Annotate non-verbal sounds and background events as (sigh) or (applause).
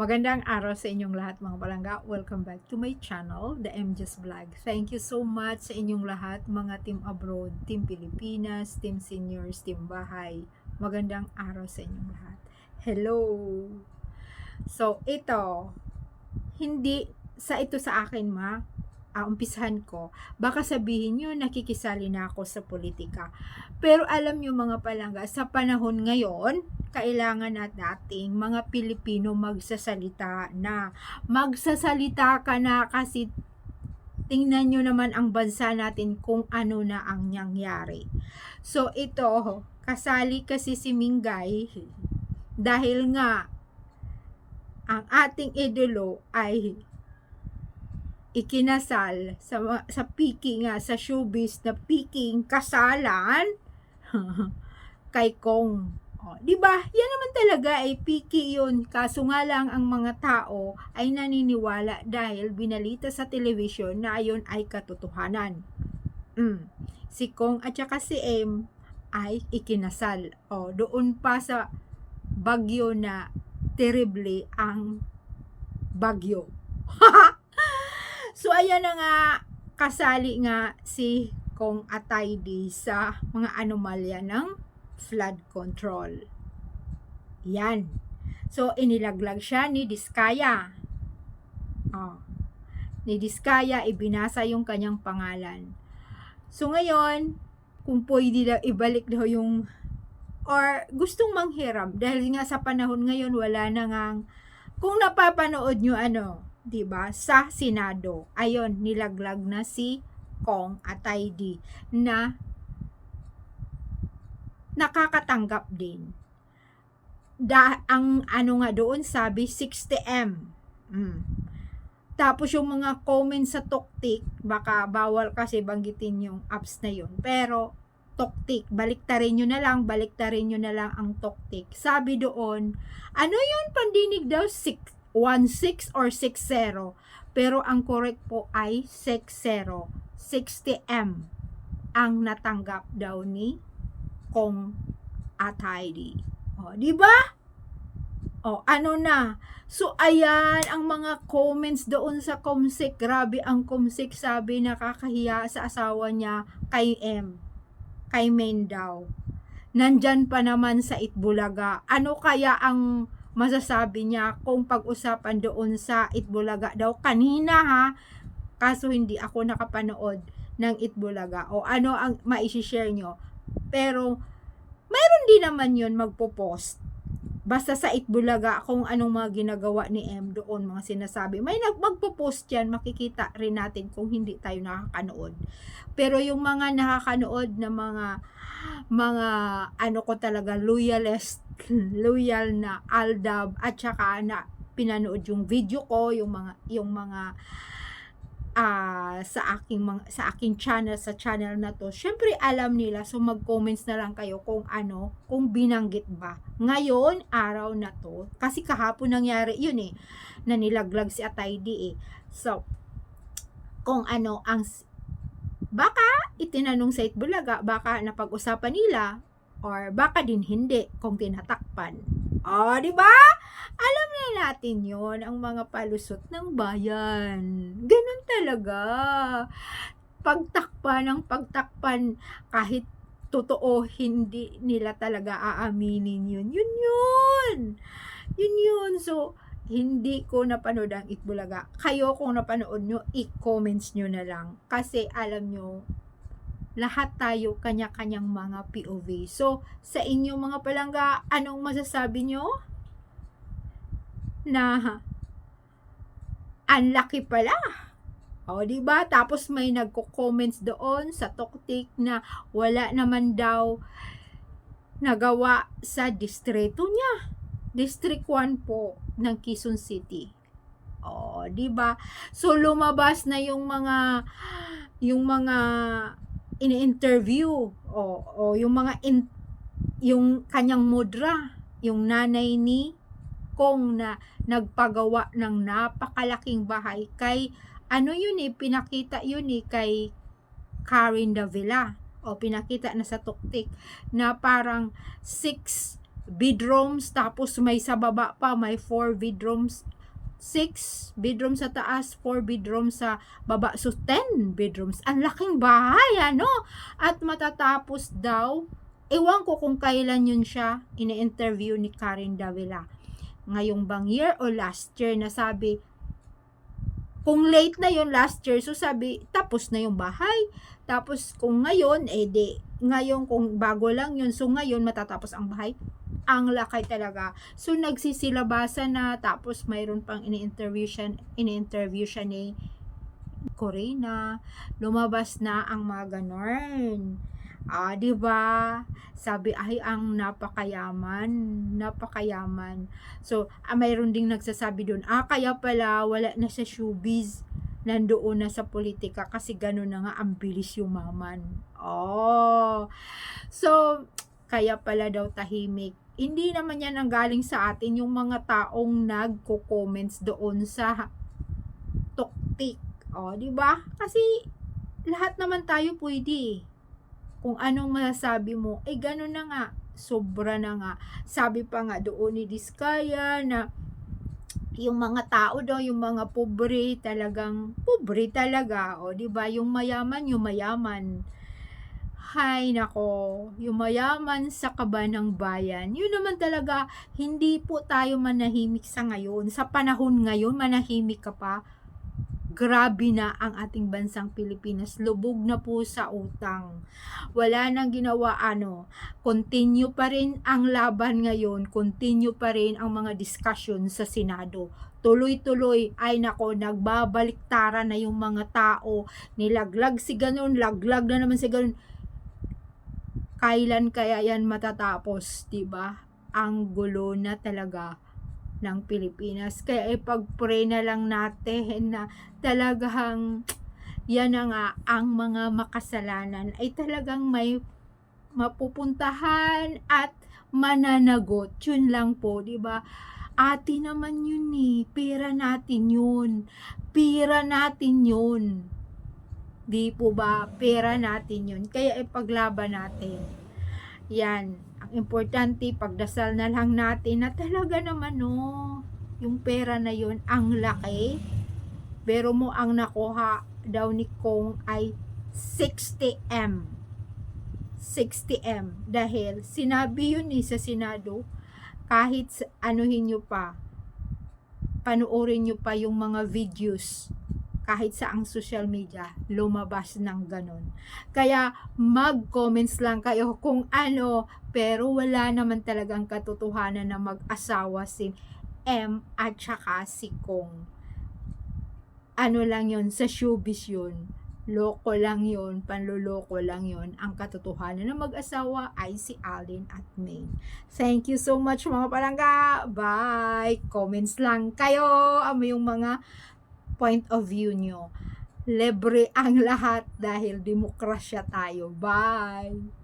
Magandang araw sa inyong lahat mga palangga. Welcome back to my channel, The MJ's Vlog. Thank you so much sa inyong lahat, mga team abroad, team Pilipinas, team seniors, team bahay. Magandang araw sa inyong lahat. Hello! So, ito, hindi sa ito sa akin ma, ah, umpisahan ko, baka sabihin nyo nakikisali na ako sa politika. Pero alam nyo mga palangga, sa panahon ngayon, kailangan na nating mga Pilipino magsasalita na. Magsasalita ka na kasi tingnan nyo naman ang bansa natin kung ano na ang nangyari. So ito, kasali kasi si Mingay dahil nga ang ating idolo ay ikinasal sa sa piki nga sa showbiz na piking kasalan (laughs) kay Kong. Oh, 'di ba? Yan naman talaga ay piki 'yun. Kaso nga lang ang mga tao ay naniniwala dahil binalita sa television na ayon ay katotohanan. Mm. Si Kong at saka si M ay ikinasal. Oh, doon pa sa bagyo na terribly ang bagyo. (laughs) so ayan na nga kasali nga si Kong Ataydi sa mga anomalya ng flood control. Yan. So inilaglag siya ni Diskaya. Oh. Ni Diskaya ibinasa yung kanyang pangalan. So ngayon, kung pwede daw ibalik daw yung or gustong manghiram dahil nga sa panahon ngayon wala na ngang kung napapanood nyo ano, 'di ba? Sa Senado, ayon nilaglag na si Kong Ataydi na nakakatanggap din. Da, ang ano nga doon sabi 60M. Mm. Tapos yung mga comments sa Toktik, baka bawal kasi banggitin yung apps na yun. Pero Toktik, baliktarin nyo na lang, baliktarin nyo na lang ang Toktik. Sabi doon, ano yun pandinig daw? 6, 16 or 60. Pero ang correct po ay 60. 60M ang natanggap daw ni Kong Ataydi. O, di ba? O, ano na? So, ayan, ang mga comments doon sa Comsec. Grabe ang Comsec sabi nakakahiya sa asawa niya kay M. Kay Main daw. Nandyan pa naman sa Itbulaga. Ano kaya ang masasabi niya kung pag-usapan doon sa Itbulaga daw? Kanina ha, kaso hindi ako nakapanood ng Itbulaga. O ano ang maisishare nyo? Pero, mayroon din naman yun magpo-post. Basta sa Itbulaga, kung anong mga ginagawa ni M doon, mga sinasabi. May nag magpo-post yan, makikita rin natin kung hindi tayo nakakanood. Pero yung mga nakakanood na mga mga ano ko talaga loyalist loyal na Aldab at saka na pinanood yung video ko yung mga yung mga ah sa aking mga, sa aking channel sa channel na to syempre alam nila so mag-comments na lang kayo kung ano kung binanggit ba. Ngayon araw na to. Kasi kahapon nangyari yun eh na nilaglag si Ataydi eh. So kung ano ang baka itinanong sa Itbulaga baka napag-usapan nila or baka din hindi kung tinatakpan oh di ba alam na natin yon ang mga palusot ng bayan. Ganun talaga. Pagtakpan ng pagtakpan kahit totoo hindi nila talaga aaminin yun. Yun yun. Yun yun. So, hindi ko napanood ang Itbulaga. Kayo kung napanood nyo, i-comments nyo na lang. Kasi alam nyo, lahat tayo kanya-kanyang mga POV. So, sa inyo mga palangga, anong masasabi nyo? na unlucky pala. O, di ba? Tapos may nagko-comments doon sa Toktik na wala naman daw nagawa sa distrito niya. District 1 po ng Quezon City. O, di ba? So lumabas na yung mga yung mga ini-interview o, o yung mga in, yung kanyang mudra, yung nanay ni Kong na nagpagawa ng napakalaking bahay. Kay ano yun eh, pinakita yun eh kay Karen Davila. O pinakita na sa tuktik na parang 6 bedrooms, tapos may sa baba pa, may 4 bedrooms, 6 bedrooms sa taas, 4 bedrooms sa baba, so 10 bedrooms. Ang laking bahay, ano? At matatapos daw, ewan ko kung kailan yun siya, ini-interview ni Karen Davila. Ngayong bang year o last year na sabi, kung late na yun last year, so sabi, tapos na yung bahay. Tapos kung ngayon, eh di, ngayon kung bago lang yun, so ngayon matatapos ang bahay. Ang lakay talaga. So nagsisilabasan na, tapos mayroon pang ini-interview siya, ini-interview siya ni Corina. Lumabas na ang mga ganon. Ah, 'di ba? Sabi ay ang napakayaman, napakayaman. So, ah, mayroon ding nagsasabi doon, ah kaya pala wala na sa showbiz, nandoon na sa politika kasi gano'n na nga ang bilis yumaman. Oh. So, kaya pala daw tahimik. Hindi naman yan ang galing sa atin yung mga taong nagko-comments doon sa tuktik. Oh, 'di ba? Kasi lahat naman tayo pwede. eh kung anong masasabi mo, eh gano'n na nga, sobra na nga. Sabi pa nga doon ni Diskaya na yung mga tao daw, yung mga pobre, talagang pobre talaga, o di ba? Yung mayaman, yung mayaman. Hay nako, yung mayaman sa kaba ng bayan. Yun naman talaga, hindi po tayo manahimik sa ngayon. Sa panahon ngayon, manahimik ka pa grabe na ang ating bansang Pilipinas. Lubog na po sa utang. Wala nang ginawa ano. Continue pa rin ang laban ngayon. Continue pa rin ang mga discussion sa Senado. Tuloy-tuloy ay nako nagbabaliktara na yung mga tao. Nilaglag si ganun, laglag na naman si ganun. Kailan kaya yan matatapos, 'di ba? Ang gulo na talaga ng Pilipinas. Kaya ipag-pray na lang natin na talagang yan na nga ang mga makasalanan ay talagang may mapupuntahan at mananagot. Yun lang po, di ba? Ati naman yun eh. Pera natin yun. Pera natin yun. Di po ba? Pera natin yun. Kaya ipaglaban natin. Yan ang importante, pagdasal na lang natin na talaga naman no, yung pera na yun, ang laki. Pero mo ang nakuha daw ni Kong ay 60M. 60M. Dahil sinabi yun ni sa Senado, kahit anuhin nyo pa, panoorin nyo pa yung mga videos kahit sa ang social media, lumabas ng ganun. Kaya mag-comments lang kayo kung ano, pero wala naman talagang katotohanan na mag-asawa si M at saka si Kong. Ano lang yon sa showbiz yun. Loko lang yon panloloko lang yon Ang katotohanan na mag-asawa ay si Alin at May. Thank you so much mga palangga. Bye! Comments lang kayo. Ano yung mga point of view nyo. Libre ang (laughs) lahat dahil demokrasya tayo. Bye!